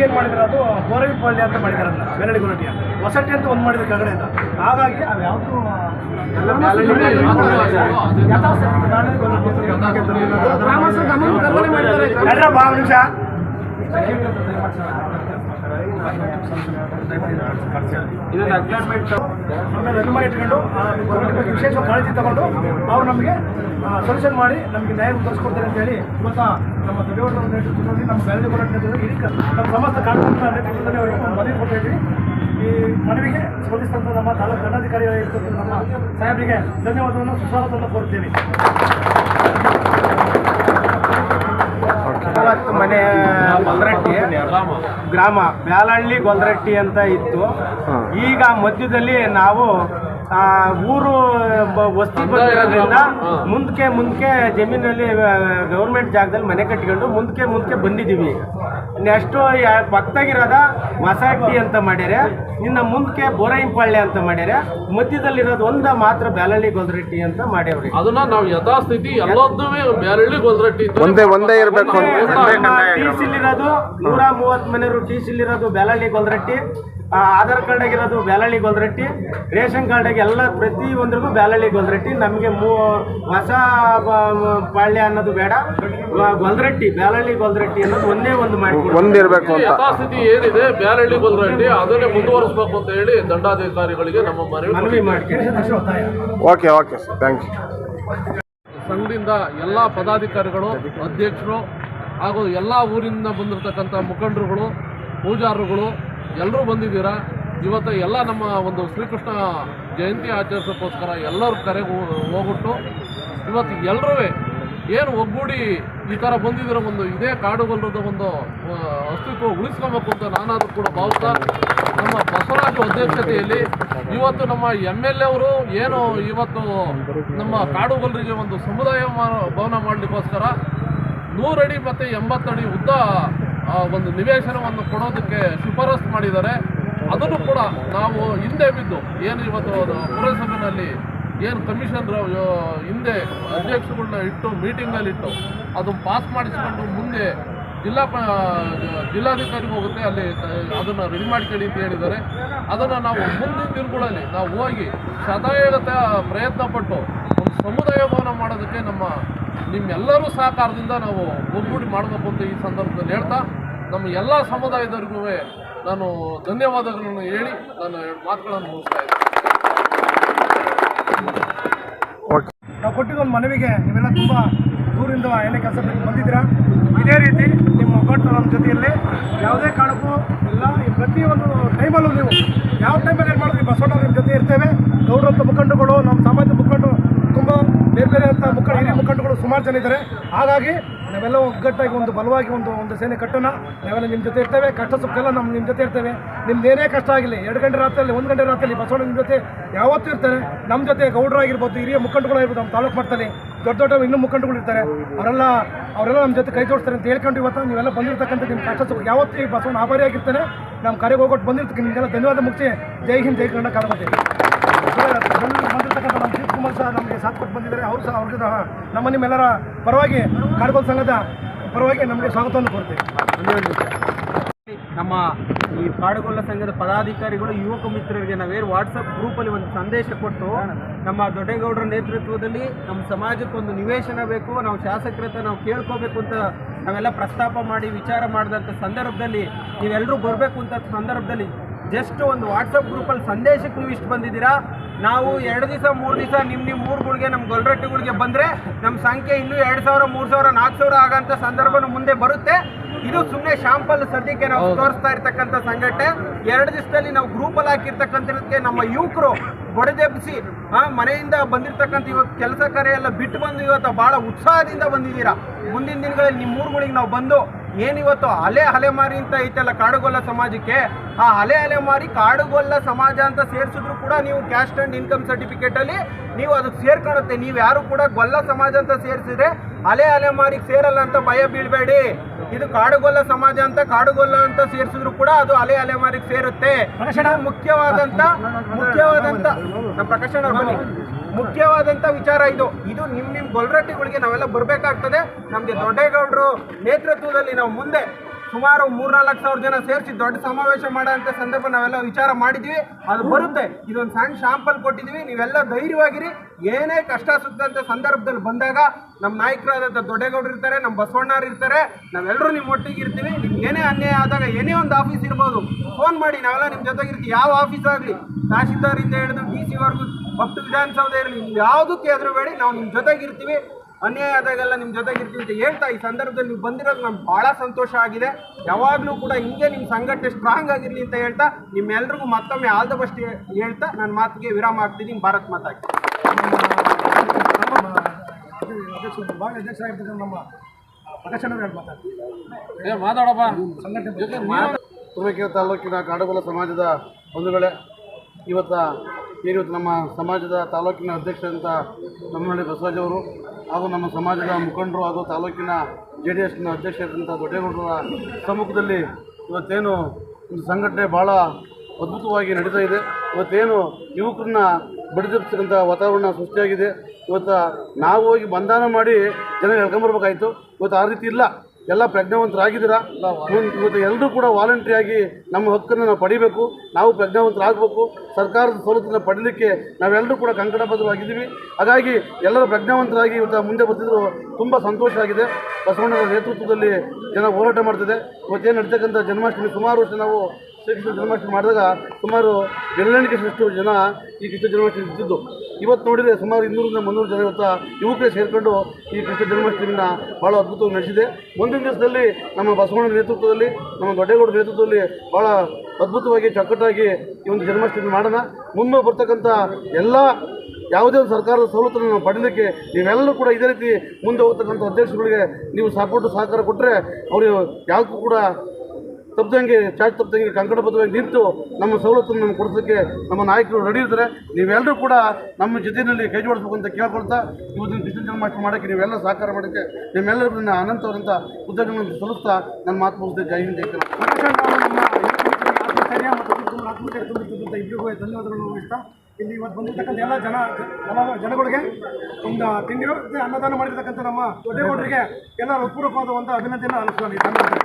ಈಗ ಏನು ಮಾಡಿದ್ರೆ ಅದು ಗೋರವಿಪಳ್ಳಿ ಅಂತ ಮಾಡಿದ್ದಾರೆ ಅದನ್ನ ಬೆರಳಿ ಗುಣಟಿಯ ಹೊಸಟ್ಟಿ ಅಂತ ಒಂದು ಮಾಡಿದ್ರು ಅಂತ. ಹಾಗಾಗಿ ಅವು ಯಾವುದು ಒಂದು ನಿಮಿಷ. ಇದನ್ನ ಅಗ್ಲಾರ್ಮೆಂಟ್ ಆಮೇಲೆ ಅನುಮಾನ ಇಟ್ಕೊಂಡು ಬಗ್ಗೆ ವಿಶೇಷ ಕಾಳಜಿ ತಗೊಂಡು ಅವ್ರು ನಮಗೆ ಸೊಲ್ಯೂಷನ್ ಮಾಡಿ ನಮಗೆ ನ್ಯಾಯ ತರಿಸ್ಕೊಡ್ತಾರೆ ಅಂತ ಹೇಳಿ ಇವತ್ತ ನಮ್ಮ ದೊಡ್ಡವರ ನೇತೃತ್ವದಲ್ಲಿ ನಮ್ಮ ಬೆಳಗ್ಗೆ ಹೋರಾಟ ನೇತೃತ್ವದಲ್ಲಿ ಇಡೀ ನಮ್ಮ ಸಮಸ್ತ ಕಾರ್ಯಕ್ರಮ ನೇತೃತ್ವದಲ್ಲಿ ಅವರಿಗೆ ಮನವಿ ಕೊಟ್ಟಿದ್ವಿ ಈ ಮನವಿಗೆ ಸ್ಪಂದಿಸಿದಂಥ ನಮ್ಮ ತಾಲೂಕು ದಂಡಾಧಿಕಾರಿಗಳಿರ್ತಕ್ಕಂಥ ನಮ್ಮ ಸಾಹೇಬರಿಗೆ ಧನ್ಯವಾದವನ್ನು, ಸುಸ್ವಾಗತವನ್ನು ಕೋರುತ್ತೇನೆ. ಗ್ರಾಮ. ಬ್ಯಾಲಹಳ್ಳಿ ಗೊಲ್ರಟ್ಟಿ ಅಂತ ಇತ್ತು. ಈಗ ಮಧ್ಯದಲ್ಲಿ ನಾವು ಊರು ಬ- ವಸ್ತಿ ಬಂದಿರೋದ್ರಿಂದ ಮುಂದಕ್ಕೆ ಮುಂದಕ್ಕೆ ಜಮೀನಲ್ಲಿ ಗೌರ್ಮೆಂಟ್ ಜಾಗದಲ್ಲಿ ಮನೆ ಕಟ್ಕೊಂಡು ಮುಂದಕ್ಕೆ ಮುಂದಕ್ಕೆ ಬಂದಿದ್ದೀವಿ ಈಗ ನೆಕ್ಸ್ಟು ಪಕ್ಕದಾಗಿರೋದ ಮಸಾಟಿ ಅಂತ ಮಾಡ್ಯಾರೆ ಇನ್ನು ಮುಂದಕ್ಕೆ ಬೋರೈಂಪಳ್ಳಿ ಅಂತ ಮಾಡ್ಯಾರೆ ಮಧ್ಯದಲ್ಲಿರೋದು ಒಂದ ಮಾತ್ರ ಬ್ಯಾಲಳ್ಳಿ ಗೊದ್ರಟ್ಟಿ ಅಂತ ಮಾಡ್ಯಾವ್ರಿ ಅದನ್ನ ನಾವು ಯಥಾಸ್ಥಿತಿ ಎಲ್ಲದನ್ನೂ ಬೇರೆಳ್ಳಿ ಗೊಲ್ರಟ್ಟಿ ಒಂದೇ ಒಂದೇ ಇರಬೇಕು ಟಿ ಸಿಲಿರೋದು ನೂರ ಮೂವತ್ತು ಮನೆಯವರು ಟಿ ಸಿಲಿರೋದು ಬ್ಯಾಲಳ್ಳಿ ಗೊಲ್ರಟ್ಟಿ ಆ, ಆಧಾರ್ ಕಾರ್ಡ್ ಆಗಿರೋದು ಬ್ಯಾಲಳ್ಳಿ ಗೊಲ್ದರಟ್ಟಿ ರೇಷನ್ ಕಾರ್ಡ್ ಆಗಿ ಎಲ್ಲ ಪ್ರತಿ ಒಂದ್ರಿಗೂ ಬ್ಯಾಲಳ್ಳಿ ಗೋಲ್ರಟ್ಟಿ. ನಮಗೆ ಮೂ ಹೊಸ ಬ- ಪಾಳ್ಯ ಅನ್ನೋದು ಬೇಡ. ಗೊಲ್ದರಟ್ಟಿ ಗೊಲ್ರಟ್ಟಿ ಬ್ಯಾಲಹಳ್ಳಿ ಗೊಲ್ರಟ್ಟಿ ಅನ್ನೋದು ಒಂದೇ ಒಂದು ಮಾಡಿ ಒಂದಿರಬೇಕು ಅಂತ. ಯಥಾಸ್ಥಿತಿ ಏನಿದೆ ಬ್ಯಾಲಳ್ಳಿ ಗೋಲ್ರಟ್ಟಿ ಅದನ್ನೇ ಮುಂದುವರಿಸಬೇಕು ಅಂತ ಹೇಳಿ ದಂಡಾಧಿಕಾರಿಗಳಿಗೆ ನಮ್ಮ ಮನವಿ ಮನವಿ ಮಾಡ್ತೀವಿ. Okay okay sir thank you. ಸಂಘದಿಂದ ಎಲ್ಲ ಪದಾಧಿಕಾರಿಗಳು ಅಧ್ಯಕ್ಷರು ಹಾಗೂ ಎಲ್ಲ ಊರಿಂದ ಬಂದಿರತಕ್ಕಂಥ ಮುಖಂಡರುಗಳು ಪೂಜಾರುಗಳು ಎಲ್ಲರೂ ಬಂದಿದ್ದೀರಾ? ಇವತ್ತು ಎಲ್ಲ ನಮ್ಮ ಒಂದು ಶ್ರೀಕೃಷ್ಣ ಜಯಂತಿ ಆಚರಿಸೋಕ್ಕೋಸ್ಕರ ಎಲ್ಲರೂ ಕರೆಗೆ ಹೋ- ಹೋಗ್ಬಿಟ್ಟು ಇವತ್ತು ಎಲ್ಲರೂ ಏನು ಒಗ್ಗೂಡಿ ಈ ಥರ ಬಂದಿದ್ದೀರ ಒಂದು ಇದೇ ಕಾಡುಗಲ್ರದ ಒಂದು ಅಸ್ತಿತ್ವ ಉಳಿಸ್ಕೊಬೇಕು ಅಂತ ನಾನಾದರೂ ಕೂಡ ಭಾವಿಸ್ತಾ ನಮ್ಮ ಬಸವರಾಜು ಅಧ್ಯಕ್ಷತೆಯಲ್ಲಿ ಇವತ್ತು ನಮ್ಮ ಎಂ ಎಲ್ ಎ ಅವರು ಏನು ಇವತ್ತು ನಮ್ಮ ಕಾಡುಗೊಲ್ಲರಿಗೆ ಒಂದು ಸಮುದಾಯ ಭವನ ಮಾಡಲಿಕ್ಕೋಸ್ಕರ ನೂರಡಿ ಮತ್ತು ಎಂಬತ್ತಡಿ ಉದ್ದ ಒಂದು ನಿವೇಶನವನ್ನು ಕೊಡೋದಕ್ಕೆ ಶಿಫಾರಸು ಮಾಡಿದ್ದಾರೆ. ಅದನ್ನು ಕೂಡ ನಾವು ಹಿಂದೆ ಬಿದ್ದು, ಏನು ಇವತ್ತು ಪುರಸಭೆಯಲ್ಲಿ ಏನು ಕಮಿಷನ್ ಹಿಂದೆ ಅಧ್ಯಕ್ಷಗಳನ್ನ ಇಟ್ಟು ಮೀಟಿಂಗಲ್ಲಿ ಇಟ್ಟು ಅದು ಪಾಸ್ ಮಾಡಿಸ್ಕೊಂಡು ಮುಂದೆ ಜಿಲ್ಲಾ ಪ ಜಿಲ್ಲಾಧಿಕಾರಿಗೆ ಹೋಗುತ್ತೆ, ಅಲ್ಲಿ ಅದನ್ನು ರೆಡಿ ಮಾಡ್ಕೊಳ್ಳಿ ಅಂತ ಹೇಳಿದ್ದಾರೆ. ಅದನ್ನು ನಾವು ಮುಂದಿನ ದಿನಗಳಲ್ಲಿ ನಾವು ಹೋಗಿ ಸದಾಯಗತ ಪ್ರಯತ್ನ ಪಟ್ಟು ಒಂದು ಸಮುದಾಯ ಭವನ ಮಾಡೋದಕ್ಕೆ ನಮ್ಮ ನಿಮ್ಮೆಲ್ಲರೂ ಸಹಕಾರದಿಂದ ನಾವು ಒಗ್ಗೂಡಿ ಮಾಡಬೇಕು ಅಂತ ಈ ಸಂದರ್ಭದಲ್ಲಿ ಹೇಳ್ತಾ, ನಮ್ಮ ಎಲ್ಲ ಸಮುದಾಯದವ್ರಿಗೂ ನಾನು ಧನ್ಯವಾದಗಳನ್ನು ಹೇಳಿ ನಾನು ಎರಡು ಮಾತುಗಳನ್ನು ಮುಗಿಸ್ತಾ ಇದ್ದೀನಿ. ನಾವು ಕೊಟ್ಟಿದ್ದೊಂದು ಮನವಿಗೆ ನೀವೆಲ್ಲ ತುಂಬ ದೂರಿಂದ ಏನೇ ಕೆಲಸ ಬಂದಿದ್ದೀರಾ, ಇದೇ ರೀತಿ ನಿಮ್ಮ ಒಗ್ಗಟ್ಟು ನಮ್ಮ ಜೊತೆಯಲ್ಲಿ. ಯಾವುದೇ ಕಾರಣಕ್ಕೂ ಎಲ್ಲ ಈ ಪ್ರತಿಯೊಂದು ಟೈಮಲ್ಲೂ ನೀವು ಯಾವ ಟೈಮಲ್ಲಿ ಏನು ಮಾಡಿದ್ರಿ ಬಸವಣ್ಣ ನಿಮ್ಮ ಜೊತೆ ಇರ್ತೇವೆ. ಗೌರವ ಮುಖಂಡಗಳು ನಮ್ಮ ಸಾಮಾಜಿಕ ಬೇರೆ ಬೇರೆ ಅಂತ ಮುಖಂಡ ಹಿರಿಯ ಮುಖಂಡಗಳು ಸುಮಾರು ಜನ ಇದ್ದಾರೆ. ಹಾಗಾಗಿ ನಾವೆಲ್ಲ ಒಗ್ಗಟ್ಟಾಗಿ ಒಂದು ಬಲವಾಗಿ ಒಂದು ಒಂದು ಸೇನೆ ಕಟ್ಟೋಣ. ನಾವೆಲ್ಲ ನಿಮ್ಮ ಜೊತೆ ಇರ್ತೇವೆ. ಕಷ್ಟ ಸುಖಕ್ಕೆಲ್ಲ ನಮ್ಮ ನಿಮ್ಮ ಜೊತೆ ಇರ್ತೇವೆ. ನಿಮ್ದು ಕಷ್ಟ ಆಗಲಿ, ಎರಡು ಗಂಟೆ ರಾತ್ರಿಯಲ್ಲಿ, ಒಂದು ಗಂಟೆ ರಾತ್ರಿಯಲ್ಲಿ ಬಸವಣ್ಣ ನಿಮ್ಮ ಜೊತೆ ಯಾವತ್ತೂ ಇರ್ತಾರೆ. ನಮ್ಮ ಜೊತೆ ಗೌಡರಾಗಿರ್ಬೋದು, ಹಿರಿಯ ಮುಖಂಡಗಳಾಗಿರ್ಬೋದು ನಮ್ಮ ತಾಲೂಕು ಮಟ್ಟದಲ್ಲಿ ದೊಡ್ಡ ದೊಡ್ಡ ಇನ್ನೂ ಮುಖಂಡಗಳು ಇರ್ತಾರೆ. ಅವರೆಲ್ಲ ಅವರೆಲ್ಲ ನಮ್ಮ ಜೊತೆ ಕೈ ಜೋಡಿಸ್ತಾರೆ ಅಂತ ಹೇಳ್ಕೊಂಡು ಇವತ್ತು ನೀವೆಲ್ಲ ಬಂದಿರ್ತಕ್ಕಂಥ ನಿಮ್ಮ ಕಷ್ಟ ಸುಖ. ಯಾವತ್ತೂ ಈ ಬಸವಣ್ಣ ಆಭಾರಿಯಾಗಿರ್ತಾನೆ. ನಮ್ಮ ಕರೆಗೆ ಹೋಗೋಟ್ಟು ಬಂದಿರ್ತಕ್ಕ ನಿಮಗೆಲ್ಲ ಧನ್ಯವಾದ ಮುಗಿಸಿ. ಜೈ ಹಿಂದ್, ಜೈ ಕನ್ನಡ ಕಾಲಮತಿ ಬಂದಿರ್ತಕ್ಕಂಥ ನಮ್ಮ ಕುಮಾರ್ ಸಹ ನಮಗೆ ಸಾಥ್ ಕೊಟ್ಟು ಬಂದಿದ್ದಾರೆ. ಅವರು ನಮ್ಮ ನಿಮ್ಮೆಲ್ಲರ ಪರವಾಗಿ ಕಾರ್ಗೋಲ್ ಸಂಘದ ಪರವಾಗಿ ನಮಗೆ ಸ್ವಾಗತವನ್ನು ಕೋರ್ತೇವೆ ನಮ್ಮ ಈ ಕಾಡುಗೊಲ್ಲ ಸಂಘದ ಪದಾಧಿಕಾರಿಗಳು, ಯುವಕ ಮಿತ್ರರಿಗೆ ನಾವೇನು ವಾಟ್ಸಪ್ ಗ್ರೂಪಲ್ಲಿ ಒಂದು ಸಂದೇಶ ಕೊಟ್ಟು ನಮ್ಮ ದೊಡ್ಡೇಗೌಡರ ನೇತೃತ್ವದಲ್ಲಿ ನಮ್ಮ ಸಮಾಜಕ್ಕೆ ಒಂದು ನಿವೇಶನ ಬೇಕು, ನಾವು ಶಾಸಕರ ನಾವು ಕೇಳ್ಕೋಬೇಕು ಅಂತ ನಾವೆಲ್ಲ ಪ್ರಸ್ತಾಪ ಮಾಡಿ ವಿಚಾರ ಮಾಡಿದಂಥ ಸಂದರ್ಭದಲ್ಲಿ ನೀವೆಲ್ಲರೂ ಬರಬೇಕು ಅಂತ ಸಂದರ್ಭದಲ್ಲಿ ಜಸ್ಟ್ ಒಂದು ವಾಟ್ಸಪ್ ಗ್ರೂಪಲ್ಲಿ ಸಂದೇಶಕ್ಕೆ ನೀವು ಇಷ್ಟು ಬಂದಿದ್ದೀರಾ? ನಾವು ಎರಡು ದಿವಸ ಮೂರು ದಿವಸ ನಿಮ್ಮ ನಿಮ್ಮ ಊರುಗಳಿಗೆ ನಮ್ಮ ಗೊಲ್ರಟ್ಟಿಗಳಿಗೆ ಬಂದರೆ ನಮ್ಮ ಸಂಖ್ಯೆ ಇನ್ನೂ ಎರಡು ಸಾವಿರ ಮೂರು ಸಾವಿರ ನಾಲ್ಕು ಸಾವಿರ ಆಗೋಂಥ ಸಂದರ್ಭನೂ ಮುಂದೆ ಬರುತ್ತೆ. ಇದು ಸುಮ್ಮನೆ ಶಾಂಪಲ್ ಸದ್ಯಕ್ಕೆ ನಾವು ತೋರಿಸ್ತಾ ಇರ್ತಕ್ಕಂಥ ಸಂಘಟನೆ. ಎರಡು ದಿವಸದಲ್ಲಿ ನಾವು ಗ್ರೂಪಲ್ಲಿ ಹಾಕಿರ್ತಕ್ಕಂಥದಕ್ಕೆ ನಮ್ಮ ಯುವಕರು ಬಡದೆಬ್ಬಿಸಿ ಆ ಮನೆಯಿಂದ ಬಂದಿರ್ತಕ್ಕಂಥ ಇವತ್ತು ಕೆಲಸ ಕಾರ್ಯ ಎಲ್ಲ ಬಿಟ್ಟು ಬಂದು ಇವತ್ತು ಭಾಳ ಉತ್ಸಾಹದಿಂದ ಬಂದಿದ್ದೀರಾ. ಮುಂದಿನ ದಿನಗಳಲ್ಲಿ ನಿಮ್ಮ ಊರುಗಳಿಗೆ ನಾವು ಬಂದು ಏನಿವತ್ತು ಅಲೆ ಅಲೆಮಾರಿ ಅಂತ ಐತಲ್ಲ ಕಾಡುಗೊಲ್ಲ ಸಮಾಜಕ್ಕೆ? ಆ ಅಲೆ ಅಲೆಮಾರಿ ಕಾಡುಗೊಲ್ಲ ಸಮಾಜ ಅಂತ ಸೇರಿಸಿದ್ರು ಕೂಡ ನೀವು ಕ್ಯಾಸ್ಟ್ ಅಂಡ್ ಇನ್ಕಮ್ ಸರ್ಟಿಫಿಕೇಟ್ ಅಲ್ಲಿ ನೀವು ಅದಕ್ಕೆ ಸೇರ್ಕೊಳುತ್ತೆ ನೀವು ಯಾರು ಕೂಡ ಗೊಲ್ಲ ಸಮಾಜ ಅಂತ ಸೇರಿಸಿದ್ರೆ ಅಲೆ ಅಲೆಮಾರಿಗೆ ಸೇರಲ್ಲ ಅಂತ ಭಯ ಬೀಳಬೇಡಿ. ಇದು ಕಾಡುಗೊಲ್ಲ ಸಮಾಜ ಅಂತ ಕಾಡುಗೊಲ್ಲ ಅಂತ ಸೇರಿಸಿದ್ರು ಕೂಡ ಅದು ಅಲೆ ಅಲೆಮಾರಿಗೆ ಸೇರುತ್ತೆ. ಮುಖ್ಯವಾದಂಥ ಮುಖ್ಯವಾದಂತ ಮುಖ್ಯವಾದಂತ ನಮ್ಮ ಪ್ರಕಾಶ್ ಬನ್ನಿ. ಮುಖ್ಯವಾದಂತ ವಿಚಾರ ಇದು. ಇದು ನಿಮ್ಮ ನಿಮ್ಮ ಗೊಲ್ರಟ್ಟಿಗಳಿಗೆ ನಾವೆಲ್ಲ ಬರಬೇಕಾಗ್ತದೆ. ನಮಗೆ ದೊಡ್ಡೇಗೌಡರು ನೇತೃತ್ವದಲ್ಲಿ ನಾವು ಮುಂದೆ ಸುಮಾರು ಮೂರ್ನಾಲ್ಕು ಸಾವಿರ ಜನ ಸೇರಿಸಿ ದೊಡ್ಡ ಸಮಾವೇಶ ಮಾಡೋಂಥ ಸಂದರ್ಭ ನಾವೆಲ್ಲ ವಿಚಾರ ಮಾಡಿದ್ದೀವಿ ಅದು ಬರುತ್ತೆ. ಇದೊಂದು ಸಣ್ಣ ಶಾಂಪಲ್ ಕೊಟ್ಟಿದ್ದೀವಿ ನೀವೆಲ್ಲ ಧೈರ್ಯವಾಗಿರಿ. ಏನೇ ಕಷ್ಟ ಸುತ್ತಂಥ ಸಂದರ್ಭದಲ್ಲಿ ಬಂದಾಗ ನಮ್ಮ ನಾಯಕರಾದಂಥ ದೊಡ್ಡೇಗೌಡರು ಇರ್ತಾರೆ ನಮ್ಮ ಬಸವಣ್ಣರು ಇರ್ತಾರೆ. ನಾವೆಲ್ಲರೂ ನಿಮ್ಮ ಒಟ್ಟಿಗೆ ಇರ್ತೀವಿ. ನಿಮ್ಗೆ ಏನೇ ಅನ್ಯಾಯ ಆದಾಗ ಏನೇ ಒಂದು ಆಫೀಸ್ ಇರ್ಬೋದು ಫೋನ್ ಮಾಡಿ ನಾವೆಲ್ಲ ನಿಮ್ಮ ಜೊತೆಗಿರ್ತೀವಿ. ಯಾವ ಆಫೀಸ್ ಆಗಲಿ ತಹಶೀಲ್ದಾರಿಂದ ಹಿಡಿದು ಡಿ ಸಿ ಭಕ್ತ ವಿಧಾನಸೌಧ ಇರಲಿ ನೀವು ಯಾವುದಕ್ಕೆ ಹೆದರಬೇಡಿ ನಾವು ನಿಮ್ಮ ಜೊತೆಗಿರ್ತೀವಿ ಅನ್ಯಾಯ ಆದಾಗೆಲ್ಲ ನಿಮ್ಮ ಜೊತೆಗಿರ್ತೀವಿ ಅಂತ ಹೇಳ್ತಾ ಈ ಸಂದರ್ಭದಲ್ಲಿ ನೀವು ಬಂದಿರೋದು ನಮ್ಗೆ ಭಾಳ ಸಂತೋಷ ಆಗಿದೆ ಯಾವಾಗಲೂ ಕೂಡ ಹಿಂಗೆ ನಿಮ್ಮ ಸಂಘಟನೆ ಸ್ಟ್ರಾಂಗ್ ಆಗಿರಲಿ ಅಂತ ಹೇಳ್ತಾ ನಿಮ್ಮೆಲ್ರಿಗೂ ಮತ್ತೊಮ್ಮೆ ಆಲ್ ದ ಬೆಸ್ಟ್ ಹೇಳ್ತಾ ನನ್ನ ಮಾತಿಗೆ ವಿರಾಮ ಆಗ್ತಿದ್ದೀನಿ ಭಾರತ್ ಮಾತಾಗಿ ಅಧ್ಯಕ್ಷರಾಗಿರ್ತಕ್ಕಂಥ ನಮ್ಮ ಮಾತಾಡ್ತೀವಿ ಮಾತಾಡಪ್ಪ ಸಂಘಟನೆ ತಾಲೂಕಿನ ಕಾಡುಗೋಲ ಸಮಾಜದ ಬಂಧುಗಳೇ ಇವತ್ತ ಏನಿವತ್ತು ನಮ್ಮ ಸಮಾಜದ ತಾಲೂಕಿನ ಅಧ್ಯಕ್ಷರಂತ ನಮ್ಮನಹಳ್ಳಿ ಬಸವರಾಜ್ ಅವರು ಹಾಗೂ ನಮ್ಮ ಸಮಾಜದ ಮುಖಂಡರು ಹಾಗೂ ತಾಲೂಕಿನ ಜೆ ಡಿ ಎಸ್ನ ಅಧ್ಯಕ್ಷರಾದಂಥ ದೊಡ್ಡೇಗೌಡರ ಸಮ್ಮುಖದಲ್ಲಿ ಇವತ್ತೇನು ಒಂದು ಸಂಘಟನೆ ಭಾಳ ಅದ್ಭುತವಾಗಿ ನಡೀತಾ ಇದೆ. ಇವತ್ತೇನು ಯುವಕರನ್ನ ಬಡಿದಿರ್ತಕ್ಕಂಥ ವಾತಾವರಣ ಸೃಷ್ಟಿಯಾಗಿದೆ. ಇವತ್ತು ನಾವು ಹೋಗಿ ಬಂಧನ ಮಾಡಿ ಜನ ಎಳ್ಕೊಂಬರ್ಬೇಕಾಯ್ತು ಇವತ್ತು ಆ ರೀತಿ ಇಲ್ಲ. ಎಲ್ಲ ಪ್ರಜ್ಞಾವಂತರಾಗಿದ್ದೀರಾ? ಇವತ್ತು ಎಲ್ಲರೂ ಕೂಡ ವಾಲಂಟ್ರಿಯಾಗಿ ನಮ್ಮ ಹಕ್ಕನ್ನು ನಾವು ಪಡಿಬೇಕು. ನಾವು ಪ್ರಜ್ಞಾವಂತರಾಗಬೇಕು. ಸರ್ಕಾರದ ಸವಲತ್ತನ್ನು ಪಡೀಲಿಕ್ಕೆ ನಾವೆಲ್ಲರೂ ಕೂಡ ಕಂಕಣಬದ್ಧವಾಗಿದ್ದೀವಿ. ಹಾಗಾಗಿ ಎಲ್ಲರೂ ಪ್ರಜ್ಞಾವಂತರಾಗಿ ಇವತ್ತು ಮುಂದೆ ಬರ್ತಿದ್ರು ತುಂಬ ಸಂತೋಷ ಆಗಿದೆ. ಬಸವಣ್ಣನ ನೇತೃತ್ವದಲ್ಲಿ ಜನ ಹೋರಾಟ ಮಾಡ್ತಿದೆ. ಇವತ್ತೇನು ನಡೀತಕ್ಕಂಥ ಜನ್ಮಾಷ್ಟಮಿ ಸುಮಾರು ವರ್ಷ ನಾವು ಶ್ರೀಕೃಷ್ಣ ಜನ್ಮಾಷ್ಟಮಿ ಮಾಡಿದಾಗ ಸುಮಾರು ಬೆರಳೆಣಿಕೆಯಷ್ಟು ಜನ ಈ ಕೃಷ್ಣ ಜನ್ಮಾಷ್ಟಮಿ ಇದ್ದಿದ್ದು ಇವತ್ತು ನೋಡಿದರೆ ಸುಮಾರು ಇನ್ನೂರಿಂದ ಮುನ್ನೂರು ಜನ ಇವತ್ತು ಯುವಕರೇ ಸೇರಿಕೊಂಡು ಈ ಕೃಷ್ಣ ಜನ್ಮಾಷ್ಟಮಿನ ಭಾಳ ಅದ್ಭುತವಾಗಿ ನಡೆಸಿದೆ. ಮುಂದಿನ ದಿವಸದಲ್ಲಿ ನಮ್ಮ ಬಸವಣ್ಣನ ನೇತೃತ್ವದಲ್ಲಿ, ನಮ್ಮ ದೊಡ್ಡೇಗೌಡ ನೇತೃತ್ವದಲ್ಲಿ ಭಾಳ ಅದ್ಭುತವಾಗಿ ಚಕ್ಕಟ್ಟಾಗಿ ಈ ಒಂದು ಜನ್ಮಾಷ್ಟಮಿ ಮಾಡೋಣ. ಮುಂದೆ ಬರ್ತಕ್ಕಂಥ ಎಲ್ಲ ಯಾವುದೇ ಒಂದು ಸರ್ಕಾರದ ಸವಲತ್ತನ್ನು ನಾವು ಪಡೀಲಿಕ್ಕೆ ನೀವೆಲ್ಲರೂ ಕೂಡ ಇದೇ ರೀತಿ ಮುಂದೆ ಹೋಗ್ತಕ್ಕಂಥ ಅಧ್ಯಕ್ಷಗಳಿಗೆ ನೀವು ಸಪೋರ್ಟ್ ಸಹಕಾರ ಕೊಟ್ಟರೆ ಅವರು ಯಾವುದಕ್ಕೂ ಕೂಡ ತಪ್ಪದಂಗೆ ಚಾಚು ತಪ್ಪದಂಗೆ ಕಂಕಣಬದ್ಧವಾಗಿ ನಿಂತು ನಮ್ಮ ಸವಲತ್ತನ್ನು ನಮ್ಗೆ ಕೊಡಿಸೋಕ್ಕೆ ನಮ್ಮ ನಾಯಕರು ರೆಡಿ ಇರ್ತಾರೆ ನೀವೆಲ್ಲರೂ ಕೂಡ ನಮ್ಮ ಜೊತೆಯಲ್ಲಿ ಕೈ ಜೋಡಿಸ್ಬೇಕು ಅಂತ ಕೇಳ್ಕೊಳ್ತಾ ಇವತ್ತಿನ ಕೃಷ್ಣ ಜನ್ಮಾಷ್ಟಮಿ ಮಾಡೋಕ್ಕೆ ನೀವೆಲ್ಲ ಸಹಕಾರ ಮಾಡೋಕ್ಕೆ ನಿಮ್ಮೆಲ್ಲರಿಗೂ ನನ್ನ ಅನಂತವರಂತ ಉದ್ಯೋಗಗಳನ್ನು ಸಲ್ಲಿಸ್ತಾ ನನ್ನ ಮಾತು ಮುಗಿಸಿದೆ. ಜೈ ಹಿಂದ್, ಜೈ ಕರ್ನಾಟಕ ಪ್ರಕಾಶ್ ಅವರು ನಮ್ಮ ಆತ್ಮಸ್ಥೈರ್ಯ ಮತ್ತು ತುಂಬ ಇಬ್ಬರಿಗೂ ಧನ್ಯವಾದಗಳನ್ನು ವಹಿಸ್ತಾ ಇಲ್ಲಿ ಇವತ್ತು ಬಂದಿರ್ತಕ್ಕಂಥ ಎಲ್ಲ ಜನ, ನಮ್ಮ ಜನಗಳಿಗೆ ಒಂದು ತಿಂಡಿ ಅನ್ನದಾನ ಮಾಡಿರ್ತಕ್ಕಂಥ ನಮ್ಮ ದೊಡ್ಡಗೌಡರಿಗೆ ಎಲ್ಲ ಹೃತ್ಪೂರ್ವಕವಾದ ಒಂದು ಅಭಿನಂದನೆ ಧನ್ಯವಾದ